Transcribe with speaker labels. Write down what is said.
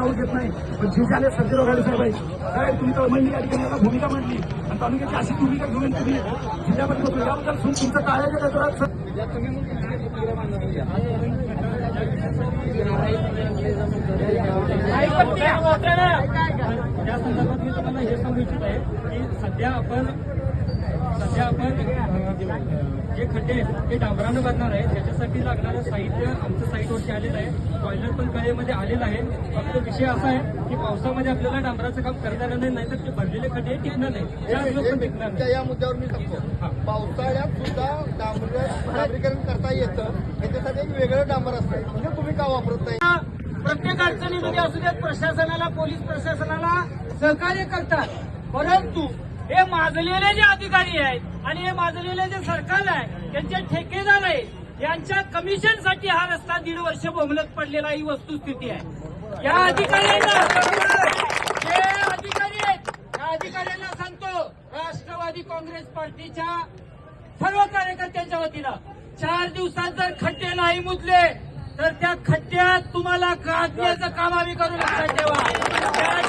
Speaker 1: नाव घेत नाही. पण जे झाले सर्जेराव साहेब आहे काय तुम्ही तळमळली या ठिकाणी याला भूमिका मांडली आणि तालुक्याची अशी भूमिका घेऊन तुम्ही जिल्ह्यामध्ये बघतो याबद्दल सुन तुमचं काय आहे का त्याच्यावर
Speaker 2: त्या संदर्भात मी तुम्हाला हे सांगू इच्छित आहे की सध्या आपण सध्या आपण जे खड्डे आहेत ते डांबरानं भरणार आहे त्याच्यासाठी लागणारं साहित्य आमचं साईटवरती आलेलं आहे. बॉयलर पण कळेमध्ये आलेलं आहे. फक्त विषय असा आहे की पावसामध्ये आपल्याला डांबराचं काम करता येणार नाही नाहीतर ते भरलेले खड्डे टिकणार नाही. चार दिवस पण टिकणार
Speaker 3: तुमच्या
Speaker 2: नाही.
Speaker 3: या मुद्द्यावर मी सांगतो पावसाळ्यात सुद्धा डांबर डांबरीकरण करता येतं. याच्यासाठी एक वेगळं डांबर असतं. म्हणजे तुम्ही का वापरत नाही?
Speaker 4: प्रत्येक अडचणीमध्ये असू देत प्रशासनाला पोलीस प्रशासनाला सहकार्य करतात. परंतु हे माजलेले जे अधिकारी आहेत आणि हे माजलेले जे सरकार आहे त्यांचे ठेकेदार आहेत यांच्या कमिशनसाठी हा रस्ता दीड वर्ष बोमलत पडलेला ही वस्तुस्थिती आहे. या अधिकाऱ्यांना जे अधिकारी आहेत त्या अधिकाऱ्यांना सांगतो राष्ट्रवादी काँग्रेस पार्टीच्या सर्व कार्यकर्त्यांच्या वतीनं चार दिवसात जर खड्डे नाही मुजले तर त्या खड्ड्यात तुम्हाला गाजण्याचं काम आम्ही करू लक्षात ठेवा.